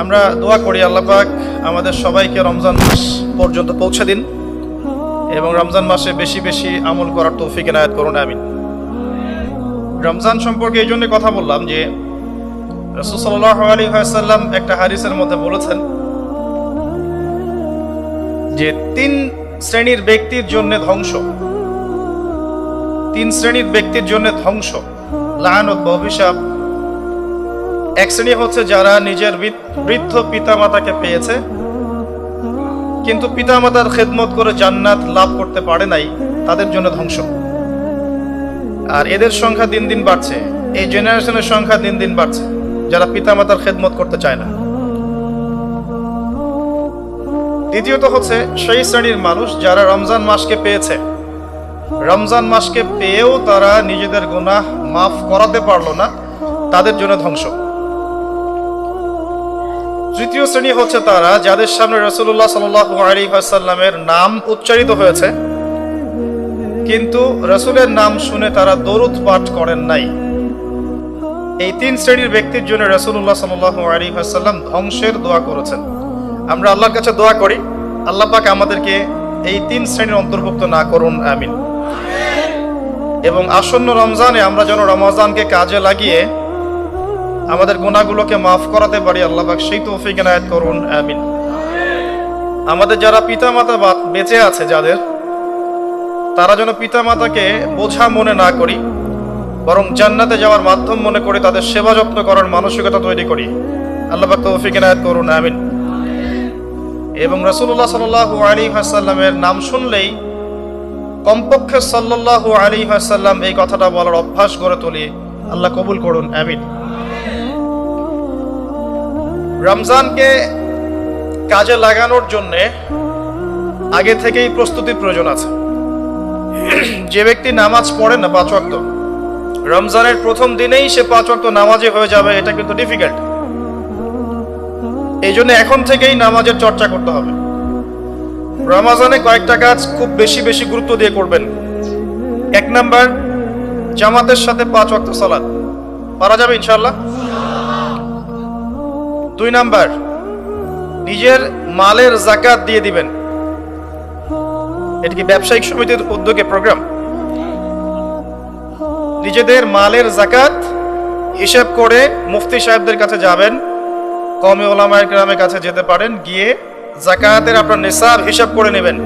আমরা দোয়া করি আল্লাহ পাক আমাদের সবাইকে রমজান মাস পর্যন্ত পৌঁছে দিন এবং রমজান মাসে বেশি বেশি আমল করার তৌফিক এনায়ত করুন, আমিন। রমজান সম্পর্কে এই জন্য কথা বললাম যে রসুল সাল্লাহ আলী সাল্লাম একটা হারিসের মধ্যে বলেছেন যে তিন শ্রেণির ব্যক্তির জন্য ধ্বংস, তিন শ্রেণির ব্যক্তির জন্য ধ্বংস লায়নত বা অভিশাপ এক শ্রেণি হচ্ছে যারা নিজের বৃদ্ধ- পিতামাতাকে পেয়েছে, কিন্তু পিতামাতার খেদমত করে জান্নাত লাভ করতে পারে নাই, তাদের জন্য ধ্বংস। আর এদের সংখ্যা দিন দিন বাড়ছে, এই জেনারেশনের সংখ্যা দিন দিন বাড়ছে, যারা পিতামাতার খেদমত করতে চায় না। দ্বিতীয়ত হচ্ছে, সেই শ্রেণির মানুষ যারা রমজান মাসকে পেয়েছে, রমজান মাসকে পেয়েও তারা নিজেদের গুনাহ মাফ করাতে পারল না, তাদের জন্য ধ্বংস। তৃতীয় শ্রেণি হচ্ছে তারা, যাদের সামনে রসুল্লাহ সাল্লামের নাম উচ্চারিত হয়েছে। কিন্তু রসুলের নাম শুনে তারা দরুদ পাঠ করেন নাই। এই তিন শ্রেণির ব্যক্তির জন্য রসুল্লাহ সাল্লাম ধ্বংসের দোয়া করেছেন। আমরা আল্লাহর কাছে দোয়া করি, আল্লাহ পাক আমাদেরকে এই তিন শ্রেণির অন্তর্ভুক্ত না করুন, আমিন। এবং আসন্ন রমজানে আমরা যেন রমজানকে কাজে লাগিয়ে আমাদের গুণাগুলোকে মাফ করাতে পারি, আল্লাহ সেই তৌফিক এনায়েত করুন, আমিন। আমাদের যারা পিতামাতা বেঁচে আছে যাদের, তারা যেন পিতামাতাকে বোঝা মনে না করি, বরং জান্নাতে যাওয়ার মাধ্যম মনে করে তাদের সেবা যত্ন করার মানসিকতা তৈরি করি। আল্লাহ তৌফিক এনায়েত করুন, আমিন। এবং রসুল্লাহ সাল্লাহ আলী হাসাল্লামের নাম শুনলেই কমপক্ষে সাল্লাহ আলী হাসাল্লাম এই কথাটা বলার অভ্যাস গড়ে তুলি। আল্লাহ কবুল করুন, আমিন। রমজানকে কাজে লাগানোর জন্য আগে থেকেই প্রস্তুতির প্রয়োজন আছে। যে ব্যক্তি নামাজ পড়ে না পাঁচ ওয়াক্ত, রমজানের প্রথম দিনেই সে পাঁচ ওয়াক্ত নামাজে হয়ে যাবে, এটা কিন্তু ডিফিকাল্ট এই জন্য এখন থেকেই নামাজের চর্চা করতে হবে। রমাজানে কয়েকটা কাজ খুব বেশি বেশি গুরুত্ব দিয়ে করবেন। এক নাম্বার, জামাতের সাথে পাঁচ ওয়াক্ত সালাদ পারা যাবে ইনশাল্লাহ দুই নাম্বার, নিজের মালের জাকাত দিয়ে দিবেন। এটা কি ব্যবসায়িক সমিতির উদ্যোগে প্রোগ্রাম নিজেদের মালের জাকাত হিসেব করে মুফতি সাহেবদের কাছে যাবেন কমে ওলামায়ের গ্রামের কাছে যেতে পারেন, গিয়ে জাকাতের আপনার নিসাব হিসাব করে নেবেন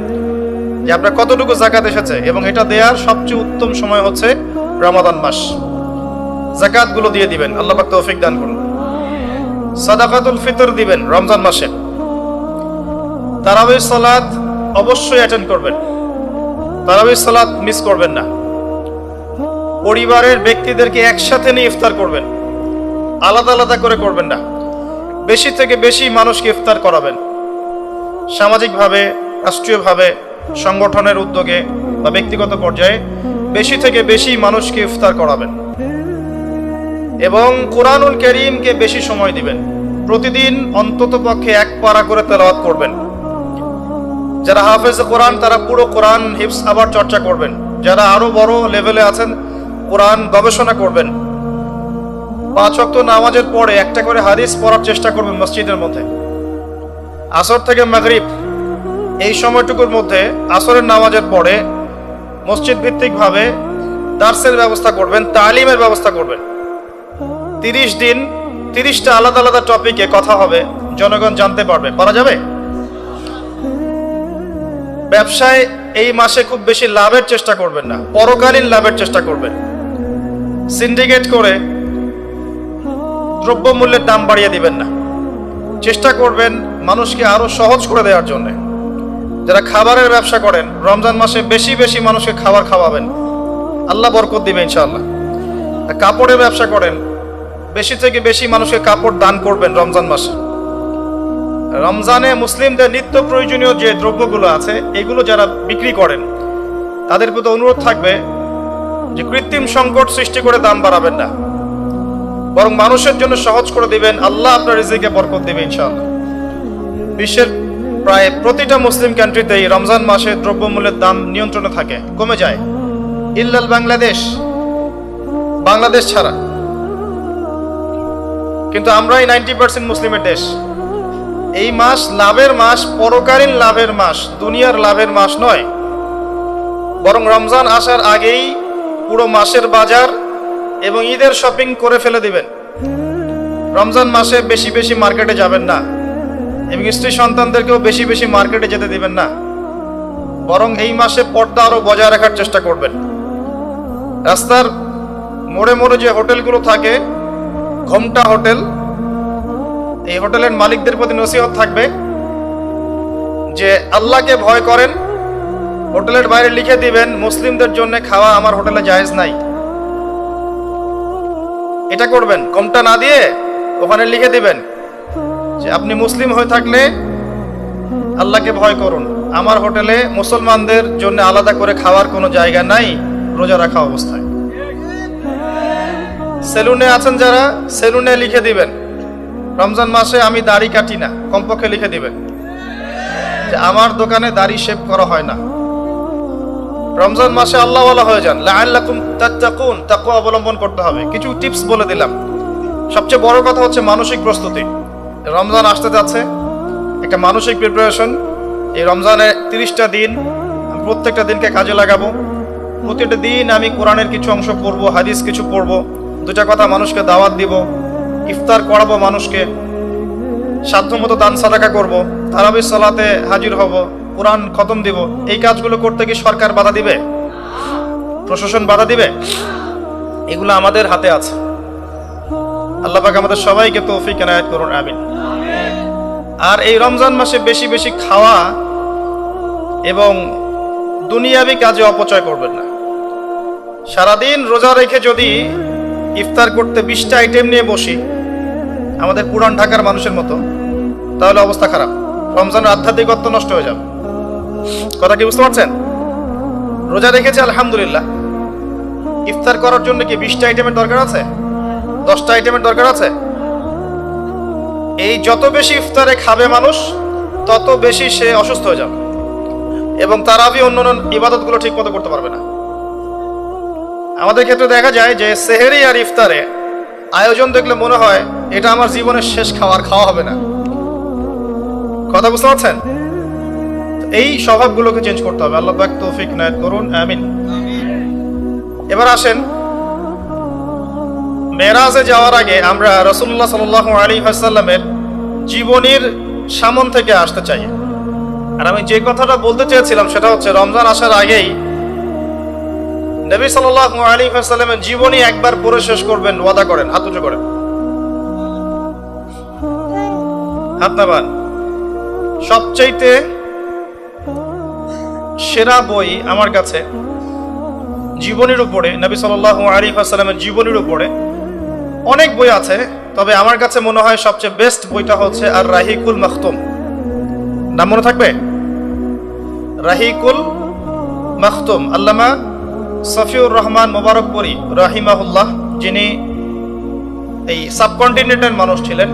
যে আপনার কতটুকু জাকাত এসেছে এবং এটা দেওয়ার সবচেয়ে উত্তম সময় হচ্ছে রমাদান মাস। জাকাতগুলো দিয়ে দিবেন। আল্লাহ তৌফিক দান করুন। সাদাকাতুল ফিতর দিবেন রমজান মাসে। তারাবির সালাত অবশ্যই অ্যাটেন্ড করবেন। তারাবির সালাত মিস করবেন না। পরিবারের ব্যক্তিদেরকে একসাথে নিয়ে ইফতার করবেন। আলাদা আলাদা করে করবেন না। বেশি থেকে বেশি মানুষকে ইফতার করাবেন। সামাজিকভাবে, রাষ্ট্রীয়ভাবে, সংগঠনের উদ্যোগে বা ব্যক্তিগত পর্যায়ে বেশি থেকে বেশি মানুষকে ইফতার করাবেন। এবং কোরআনুল করিমকে বেশি সময় দিবেন। প্রতিদিন অন্তত পক্ষে এক পারা করে তেলাওয়াত করবেন। যারা হাফেজ কোরআন, তারা পুরো কোরআন হিফস আবার চর্চা করবেন। যারা আরও বড় লেভেলে আছেন, কোরআন গবেষণা করবেন। পাঁচ ওয়াক্ত নামাজের পরে একটা করে হাদিস পড়ার চেষ্টা করবেন মসজিদের মধ্যে। আসর থেকে মাগরিব, এই সময়টুকুর মধ্যে আসরের নামাজের পরে মসজিদ ভিত্তিকভাবে দার্সের ব্যবস্থা করবেন, তালিমের ব্যবস্থা করবেন। তিরিশ দিন, তিরিশটা আলাদা আলাদা টপিকে কথা হবে, জনগণ জানতে পারবে। পারা যাবে? ব্যবসায় এই মাসে খুব বেশি লাভের চেষ্টা করবেন না, পরকালীন লাভের চেষ্টা করবেন। সিন্ডিকেট করে দ্রব্যমূল্যের দাম বাড়িয়ে দিবেন না। চেষ্টা করবেন মানুষকে আরও সহজ করে দেওয়ার জন্য। যারা খাবারের ব্যবসা করেন, রমজান মাসে বেশি বেশি মানুষকে খাবার খাওয়াবেন। আল্লাহ বরকত দিবে ইনশাআল্লাহ। আর কাপড়ের ব্যবসা করেন বেশি থেকে বেশি মানুষকে কাপড় দান করবেন রমজান মাসে। রমজানে মুসলিমদের নিত্য প্রয়োজনীয় যে দ্রব্যগুলো আছে, এগুলো যারা বিক্রি করেন, তাদের প্রতি অনুরোধ থাকবে যে কৃত্রিম সংকট সৃষ্টি করে দাম বাড়াবেন না। বরং মানুষের জন্য সহজ করে দিবেন, আল্লাহ আপনার রিজিকে বরকত দিবে ইনশাআল্লাহ। বিশ্বের প্রায় প্রতিটা মুসলিম কান্ট্রিতেই রমজান মাসে দ্রব্যমূল্যের দাম নিয়ন্ত্রণে থাকে, কমে যায়। ইল্লাল বাংলাদেশ বাংলাদেশ ছাড়া। কিন্তু আমরাই নাইনটি পার্সেন্ট মুসলিমের দেশ। এই মাস লাভের মাস, পরকালীন লাভের মাস, দুনিয়ার লাভের মাস নয়। বরং রমজান আসার আগেই পুরো মাসের বাজার এবং ঈদের শপিং করে ফেলে দিবেন। রমজান মাসে বেশি বেশি মার্কেটে যাবেন না এবং স্ত্রী সন্তানদেরকেও বেশি বেশি মার্কেটে যেতে দিবেন না। বরং এই মাসে পর্দা আরও বজায় রাখার চেষ্টা করবেন। রাস্তার মোড়ে মোড়ে যে হোটেলগুলো থাকে ঘোমটা হোটেল। এই হোটেলের মালিকদের প্রতি নসিহত থাকবে যে আল্লাহকে ভয় করেন, হোটেলের বাইরে লিখে দিবেন, মুসলিমদের জন্য খাওয়া আমার হোটেলে জায়েজ নাই। এটা করবেন কমটা না দিয়ে ওখানে লিখে দিবেন যে আপনি মুসলিম হয়ে থাকলে আল্লাহকে ভয় করুন। আমার হোটেলে মুসলমানদের জন্য আলাদা করে খাওয়ার কোনো জায়গা নাই, রোজা রাখা অবস্থায়। সেলুনে আছেন যারা, সেলুনে লিখে দিবেন। রমজান মাসে আমি দাড়ি কাটি না, কমপক্ষে লিখে দিবেন। যে আমার দোকানে দাড়ি শেভ করা হয় না। রমজান মাসে আল্লাহ হয়ে যান। লাআল্লাকুম তাত্তাকুন, তাকওয়া অবলম্বন করতে হবে। কিছু টিপস বলে দিলাম। সবচেয়ে বড় কথা হচ্ছে মানসিক প্রস্তুতি। রমজান আসতে যাচ্ছে। একটা মানসিক প্রিপারেশন এই রমজানে তিরিশটা দিন আমি প্রত্যেকটা দিনকে কাজে লাগাবো। প্রতিটা দিন আমি কোরআনের কিছু অংশ পড়ব, হাদিস কিছু পড়ব। দুটা কথা মানুষকে দাওয়াত দিব, ইফতার করাবো মানুষকে, সাধ্যমতো দান সাদাকা করব, তারাবি সালাতে হাজির হব, কোরআন খতম দিব। এই কাজগুলো করতে কি সরকার বাধা দিবে? প্রশাসন বাধা দিবে? এগুলো আমাদের হাতে আছে। আল্লাহ পাক আমাদের সবাইকে তৌফিক এনায়েত করুন, আমিন। আর এই রমজান মাসে বেশি বেশি খাওয়া এবং দুনিয়াবি কাজে অপচয় করবেন না। সারাদিন রোজা রেখে যদি ইফতার করতে বিশটা আইটেম নিয়ে বসি। আমাদের পুরান ঢাকার মানুষের মতো। তাহলে অবস্থা খারাপ। রমজানের আধ্যাত্মিকত্ব নষ্ট হয়ে যাবে। কথা কি বুঝতে পারছেন? রোজা রেখেছে আলহামদুলিল্লাহ। ইফতার করার জন্য কি বিশটা আইটেমের দরকার আছে? দশটা আইটেমের দরকার আছে? এই যত বেশি ইফতারে খাবে মানুষ, তত বেশি সে অসুস্থ হয়ে যাবে। এবং তারাবি অন্য অন্য ইবাদতগুলো ঠিক মতো করতে পারবে না। আমাদের ক্ষেত্রে দেখা যায় যে সেহেরি আর ইফতারে আয়োজন দেখলে মনে হয় এটা আমার জীবনের শেষ খাওয়ার খাওয়া হবে না। কথা বুঝতে পারছেন? এই স্বভাবগুলোকে চেঞ্জ করতে হবে। আল্লাহ তৌফিক নায়ত করুন, আমিন। এবার আসেন, মেরাজে যাওয়ার আগে আমরা রসুল্লাহ সাল আলী হাসাল্লামের জীবনীর সামন থেকে আসতে চাই। আর আমি যে কথাটা বলতে চেয়েছিলাম সেটা হচ্ছে, রমজান আসার আগেই নবী সাল আলী হাসাল্লামের জীবনী একবার পড়ে শেষ করবেন, ওয়াদা করেন, হাত উঁচু করেন। হাত সবচাইতে সেরা বই আমার কাছে জীবনীর উপরে, নবী সাল আলী হাসাল্লামের জীবনীর উপরে অনেক বই আছে, তবে আমার কাছে মনে হয় সবচেয়ে বেস্ট বইটা হচ্ছে আর রাহিকুল মাখতুম। নাম মনে থাকবে? রাহিকুল মাখতুম, আল্লামা সফিউর রহমান মোবারকপুরি রাহিমাহুল্লাহ, যিনি এই সাবকন্টিনেন্টের মানুষ ছিলেন,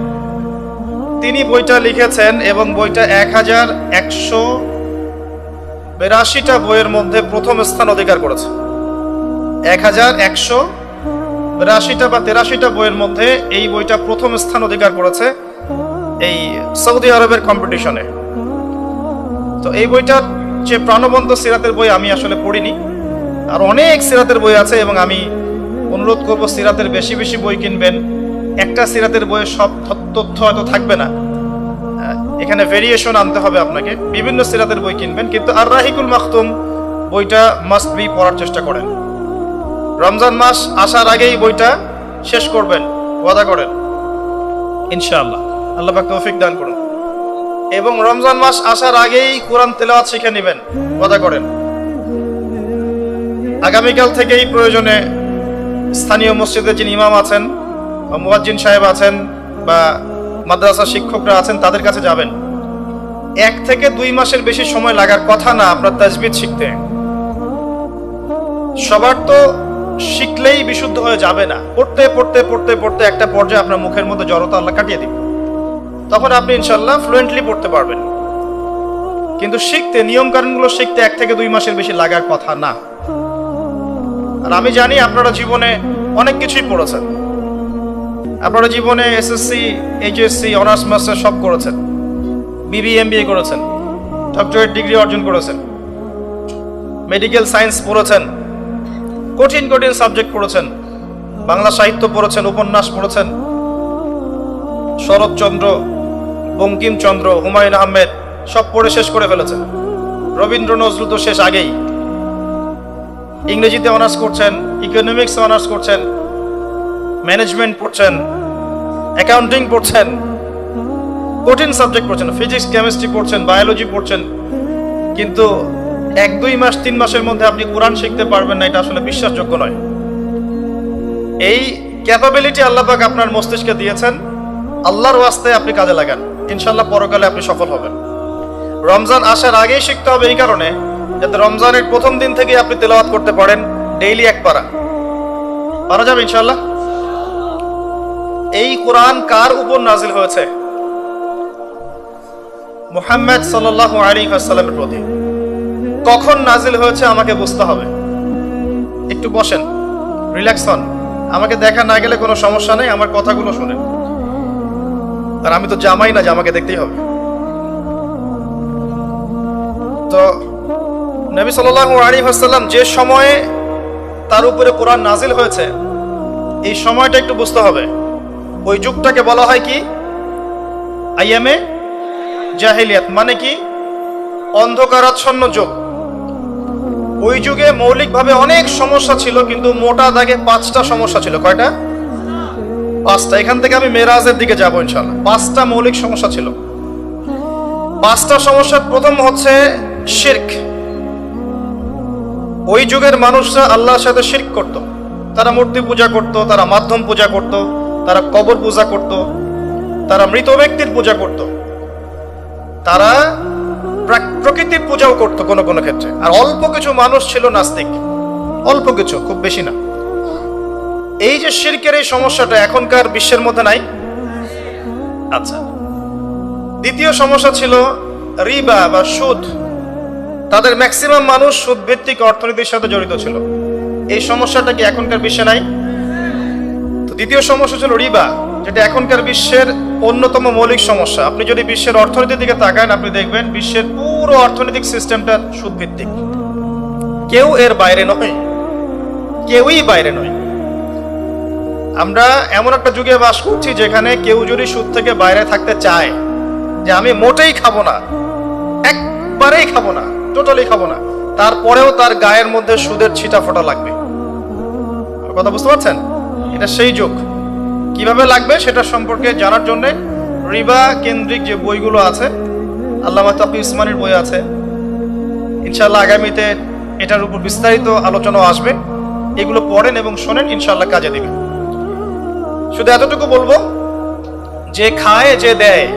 তিনি বইটা লিখেছেন এবং বইটা এক হাজার একশো বিরাশিটা বইয়ের মধ্যে প্রথম স্থান অধিকার করেছে। এক হাজার একশো বিরাশিটা বা তেরাশিটা বইয়ের মধ্যে এই বইটা প্রথম স্থান অধিকার করেছে এই সৌদি আরবের কম্পিটিশনে তো এই বইটার যে প্রাণবন্ত সিরাতের বই আমি আসলে পড়িনি আর অনেক সিরাতের বই আছে এবং আমি অনুরোধ করব সিরাতের বেশি বেশি বই কিনবেন। একটা সিরাতের বইয়ে সব তথ্য হয়তো থাকবে না। এখানে ভেরিয়েশন আনতে হবে আপনাকে। বিভিন্ন সিরাতের বই কিনবেন, কিন্তু আর রাহিকুল মাখতুম বইটা মাস্ট বি পড়ার চেষ্টা করেন। রমজান মাস আসার আগেই বইটা শেষ করবেন, ওয়াদা করেন। ইনশাআল্লাহ। আল্লাহ পাক তৌফিক দান করুন। এবং রমজান মাস আসার আগেই কোরআন তেলাওয়াত শিখে নেবেন, ওয়াদা করেন। আগামীকাল থেকেই প্রয়োজনে স্থানীয় মসজিদে যিনি ইমাম আছেন বা মুয়াজ্জিন সাহেব আছেন বা মাদ্রাসা শিক্ষকরা আছেন, তাদের কাছে যাবেন। এক থেকে দুই মাসের বেশি সময় লাগার কথা না, আপনার তাজবিদ শিখতে। সবার তো শিখলেই বিশুদ্ধ হয়ে যাবে না। পড়তে পড়তে পড়তে পড়তে একটা পর্যায়ে আপনার মুখের মধ্যে জড়তা আল্লাহ কাটিয়ে দিবে। তখন আপনি ইনশাল্লাহ ফ্লুয়েন্টলি পড়তে পারবেন। কিন্তু শিখতে নিয়ম কানুনগুলো শিখতে এক থেকে দুই মাসের বেশি লাগার কথা না। আর আমি জানি আপনারা জীবনে অনেক কিছুই পড়েছেন। আপনারা জীবনে এসএসসি এইচএসসি অনার্স মাস্টার সব করেছেন। বিবি এমবিএ করেছেন। ডক্টরেট ডিগ্রি অর্জন করেছেন। মেডিকেল সায়েন্স পড়েছেন। কঠিন কঠিন সাবজেক্ট পড়েছেন। বাংলা সাহিত্য পড়েছেন, উপন্যাস পড়েছেন। শরৎচন্দ্র বঙ্কিমচন্দ্র, হুমায়ুন আহমেদ সব পড়ে শেষ করে ফেলেছেন। রবীন্দ্র নজরুল তো শেষ আগেই। ইংরেজিতে অনার্স করছেন ইকোনমিক্স অনার্স করছেন ম্যানেজমেন্ট পড়ছেন অ্যাকাউন্টিং পড়ছেন, কঠিন সাবজেক্ট পড়ছেন ফিজিক্স কেমিস্ট্রি পড়ছেন বায়োলজি পড়ছেন, কিন্তু এক, দুই মাস, তিন মাসের মধ্যে আপনি কোরআন শিখতে পারবেন না, এটা আসলে বিশ্বাসযোগ্য নয়। এই ক্যাপাবিলিটি আল্লাপাক আপনার মস্তিষ্কে দিয়েছেন, আল্লাহর ওয়াস্তে আপনি কাজে লাগান। ইনশাল্লাহ পরকালে আপনি সফল হবেন। রমজান আসার আগেই শিখতে হবে এই কারণে যাতে রমজানের প্রথম দিন থেকে আপনি তেলাওয়াত করতে পারেন ডেইলি এক পারা। পারা যাবে ইনশাল্লাহ এই কোরআন কার উপর নাজিল হয়েছে? মুহাম্মদ সাল্লাল্লাহু আলাইহি ওয়াসাল্লামের প্রতি। কখন নাজিল হয়েছে আমাকে বুঝতে হবে। একটু বসেন, রিল্যাক্স হন। আমাকে দেখা না গেলে কোনো সমস্যা নেই, আমার কথাগুলো শুনেন। আর আমি তো জামাই না যে আমাকে দেখতেই হবে। তো নবী সাল্লাল্লাহু আলাইহি ওয়াসাল্লাম যে সময়ে তার উপরে কোরআন নাজিল হয়েছে, এই সময়টা একটু বুঝতে হবে। ওই যুগটাকে বলা হয় কি? আইয়ামে জাহিলিয়াত মানে কি? অন্ধকারাচ্ছন্ন যুগ। ওই যুগে মৌলিকভাবে অনেক সমস্যা ছিল, কিন্তু মোটা দাগে পাঁচটা সমস্যা ছিল। কয়টা? পাঁচটা। এখান থেকে আমি মেরাজের দিকে যাব ইনশাল্লাহ পাঁচটা মৌলিক সমস্যা ছিল। পাঁচটা সমস্যার প্রথম হচ্ছে শির্ক। ওই যুগের মানুষরা আল্লাহর সাথে শির্ক করত। তারা মূর্তি পূজা করত, তারা মাধ্যম পূজা করত, তারা কবর পূজা করত, তারা মৃত ব্যক্তির পূজা করত। তারা প্রাক- প্রকৃতির পূজাও করতো কোনো কোনো ক্ষেত্রে। আর অল্প কিছু মানুষ ছিল নাস্তিক। অল্প কিছু, খুব বেশি না। এই যে শিরকের এই সমস্যাটা এখনকার বিশ্বের মধ্যে নাই? আচ্ছা। দ্বিতীয় সমস্যা ছিল রিবা বা সুদ। তাদের ম্যাক্সিমাম মানুষ সুদ ভিত্তিক অর্থনীতির সাথে জড়িত ছিল। এই সমস্যাটা কি এখনকার বিশ্বে নাই? তো দ্বিতীয় সমস্যা ছিল রিবা, যেটা এখনকার বিশ্বের অন্যতম মৌলিক সমস্যা। আপনি যদি বিশ্বের অর্থনীতির দিকে তাকান, আপনি দেখবেন বিশ্বের পুরো অর্থনৈতিক সিস্টেমটা সুদ ভিত্তিক কেউ এর বাইরে নয়। কেউই বাইরে নয়। আমরা এমন একটা যুগে বাস করছি যেখানে কেউ যদি সুদ থেকে বাইরে থাকতে চায়, যে আমি মোটেই খাব না, একবারেই খাব না টোটালি খাব না। তারপরেও তার গায়ের মধ্যে সুদের ছিটা ফোটা লাগবে। কথা বুঝতে পারছেন? এটা সেই যোগ। কীভাবে লাগবে সেটা সম্পর্কে জানার জন্য রিবা কেন্দ্রিক যে বইগুলো আছে, আল্লামা তাফি ইসমানের বই আছে ইনশাল্লাহ আগামীতে এটার উপর বিস্তারিত আলোচনা আসবে। এগুলো পড়েন এবং শোনেন ইনশাল্লাহ কাজে দিবে। শুধু এতটুকু বলব, যে খায়, যে দেয়,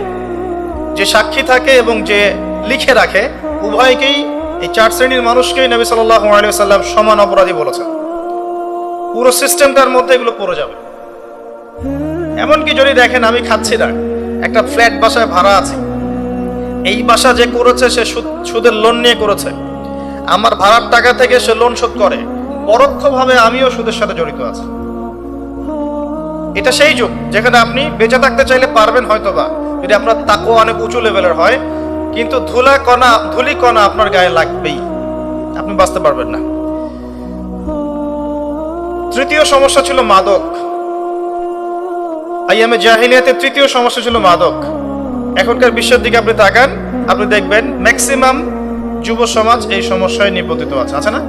যে সাক্ষী থাকে এবং যে লিখে রাখে উভয়কেই, এই চার শ্রেণির মানুষকেই নবী সাল্লাল্লাহু আলাইহি সাল্লাম সমান অপরাধী বলেছেন। পুরো সিস্টেমটার মধ্যে এগুলো পড়ে যাবে। এমনকি যদি দেখেন, আমি খাচ্ছি না। একটা ফ্ল্যাট বাসায় ভাড়া আছে। এই বাসা যে করেছে, সে সুদ- সুদের লোন নিয়ে করেছে। আমার ভাড়ার টাকা থেকে সে লোন শোধ করে। পরোক্ষভাবে আমিও সুদের সাথে জড়িত আছি। এটা সেই যুগ, যেখানে আপনি বেঁচে থাকতে চাইলে পারবেন হয়তোবা। যদি আপনার তাকো অনেক উঁচু লেভেলের হয় কিন্তু ধুলা কণা, ধুলি কণা আপনার গায়ে লাগবেই। আপনি বাঁচতে পারবেন না। তৃতীয় সমস্যা ছিল মাদক। আইয়ামে জাহিলিয়াতের তৃতীয় সমস্যা ছিল মাদক। এখনকার বিশ্বের দিকে আপনি তাকান, আপনি দেখবেন ম্যাক্সিমাম যুব সমাজ এই সমস্যায় নিপতিত আছে। আছে না?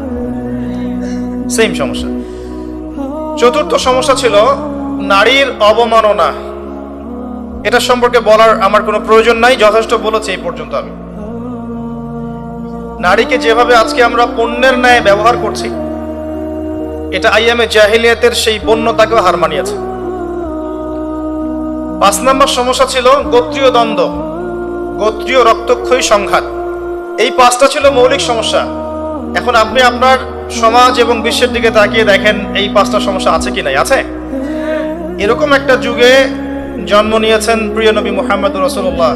সেম সমস্যা। চতুর্থ সমস্যা ছিল নারীর অবমাননা। এটা সম্পর্কে বলার আমার কোনো প্রয়োজন নাই, যথেষ্ট বলেছি এই পর্যন্ত আমি। নারীকে যেভাবে আজকে আমরা পণ্যের ন্যায় ব্যবহার করছি, এটা আইএমএ জাহিলিয়াতের সেই বন্যতাকেও হার মানিয়েছে। পাঁচ নম্বর সমস্যা ছিল গোত্রীয় দ্বন্দ্ব, গোত্রীয় রক্তক্ষয়ী সংঘাত। এই পাঁচটা ছিল মৌলিক সমস্যা। এখন আপনি আপনার সমাজ এবং বিশ্বের দিকে তাকিয়ে দেখেন, এই পাঁচটা সমস্যা আছে কি নাই, আছে? এরকম একটা যুগে জন্ম নিয়েছেন প্রিয় নবী মোহাম্মদ রসুল্লাহ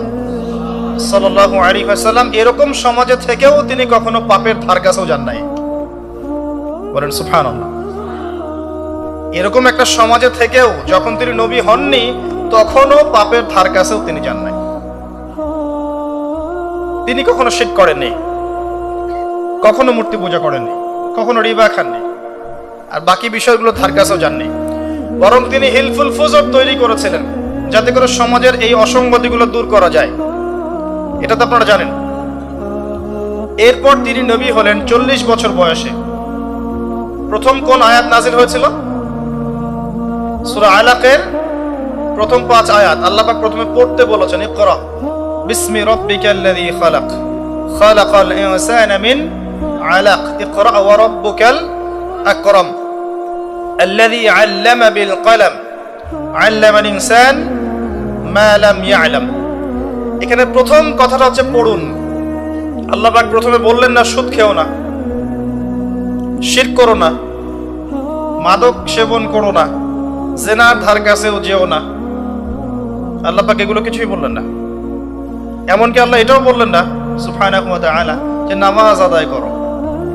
সাল্লাহ আলী সাল্লাম এরকম সমাজে থেকেও তিনি কখনো পাপের ধার কাছেও যান নাই। বলেন সুফান এরকম একটা সমাজে থেকেও যখন তিনি নবী হননি, তখনও পাপের ধার কাছেও তিনি যান নাই। তিনি কখনো শিট করেননি, কখনো মূর্তি পূজা করেননি, কখনো রিবা খাননি, আর বাকি বিষয়গুলো ধার কাছেও যাননি। বরং তিনি হিলফুল ফুজর তৈরি করেছিলেন। যাতে করে সমাজের এই অসঙ্গতিগুলো দূর করা যায় এটা তো আপনারা জানেন এরপর তিনি নবী হলেন চল্লিশ বছর বয়সে প্রথম কোন আয়াত নাজিল হয়েছিল সূরা আলাকের প্রথম পাঁচ আয়াত আল্লাহ পাক প্রথমে পড়তে বলেছেন ইকরা বিসমি রাব্বিকাল্লাযী খালাক খালাকাল ইনসানা মিন আলাক ইকরা ওয়া রাব্বুকাল আকরাম الذي علم بالقلم علم الإنسان মালাম ইয়ালাম। এখানে প্রথম কথাটা হচ্ছে পড়ুন। আল্লাহ পাক প্রথমে বললেন না, সুদ খেও না। শির করো না। মাদক সেবন করো না। জেনার ধার কাছেও যেও না। আল্লাহ পাক এগুলো কিছুই বললেন না। এমনকি আল্লাহ এটাও বললেন না সুফায়না আলা যে নামাজ আদায় করো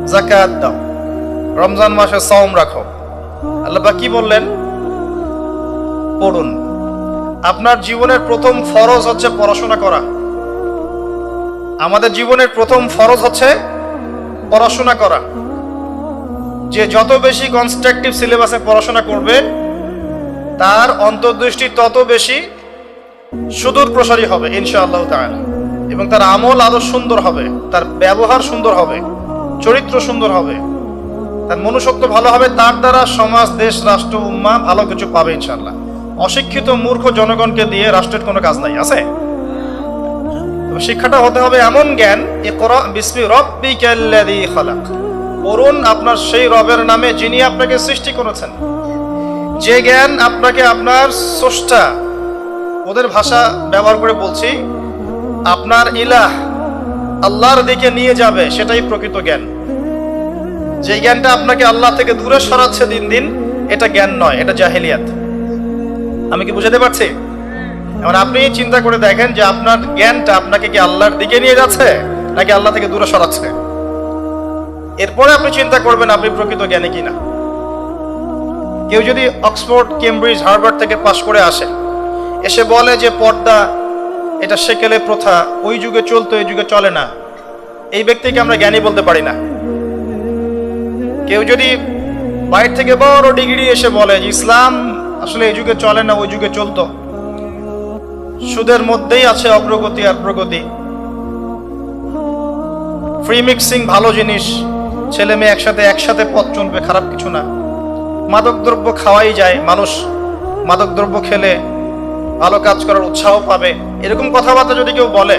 জাকাত দাও, রমজান মাসে সওম রাখো। আল্লাহ কি বললেন? পড়ুন। আপনার জীবনের প্রথম ফরজ হচ্ছে পড়াশোনা করা। আমাদের জীবনের প্রথম ফরজ হচ্ছে পড়াশোনা করা। যে যত বেশি কনস্ট্রাকটিভ সিলেবাসে পড়াশোনা করবে, তার অন্তর্দৃষ্টি তত বেশি সুদূর প্রসারী হবে, ইনশাআল্লাহ তাআলা। এবং তার আমল আরও সুন্দর হবে, তার ব্যবহার সুন্দর হবে, চরিত্র সুন্দর হবে, তার মনুষ্যত্ব ভালো হবে, তার দ্বারা সমাজ, দেশ, রাষ্ট্র, উম্মা ভালো কিছু পাবে, ইনশাআল্লাহ। অশিক্ষিত মূর্খ জনগণকে দিয়ে রাষ্ট্রের কোনো কাজ নাই, আছে? শিক্ষাটা হতে হবে এমন জ্ঞান বিসমি পড়ুন আপনার সেই রবের নামে যিনি আপনাকে সৃষ্টি করেছেন। যে জ্ঞান আপনাকে আপনার স্রষ্টা, ওদের ভাষা ব্যবহার করে বলছি, আপনার ইলাহ আল্লাহর দিকে নিয়ে যাবে, সেটাই প্রকৃত জ্ঞান। যে জ্ঞানটা আপনাকে আল্লাহ থেকে দূরে সরাচ্ছে দিন দিন, এটা জ্ঞান নয়, এটা জাহেলিয়াত। আমি কি বুঝাতে পারছি? এবার আপনি চিন্তা করে দেখেন যে আপনার জ্ঞানটা আপনাকে কি আল্লাহর দিকে নিয়ে যাচ্ছে, নাকি আল্লাহ থেকে দূরে সরাচ্ছে? এরপরে আপনি চিন্তা করবেন আপনি প্রকৃত জ্ঞানী কিনা। কেউ যদি অক্সফোর্ড, কেমব্রিজ, হার্ভার্ড থেকে পাশ করে আসে, এসে বলে যে পর্দা, এটা সেকেলে প্রথা, ওই যুগে চলতো, এই যুগে চলে না। এই ব্যক্তিকে আমরা জ্ঞানী বলতে পারি না। কেউ যদি বাইরে থেকে বড় ডিগ্রি এসে বলে যে ইসলাম আসলে এই যুগে চলে না, ওই যুগে চলতো। সুদের মধ্যেই আছে অগ্রগতি আর প্রগতি। ফ্রি মিক্সিং ভালো জিনিস, ছেলে মেয়ে একসাথে একসাথে পথ চলবে, খারাপ কিছু না। মাদক দ্রব্য খাওয়াই যায়, মানুষ মাদক দ্রব্য খেলে ভালো কাজ করার উৎসাহ পাবে। এরকম কথাবার্তা যদি কেউ বলে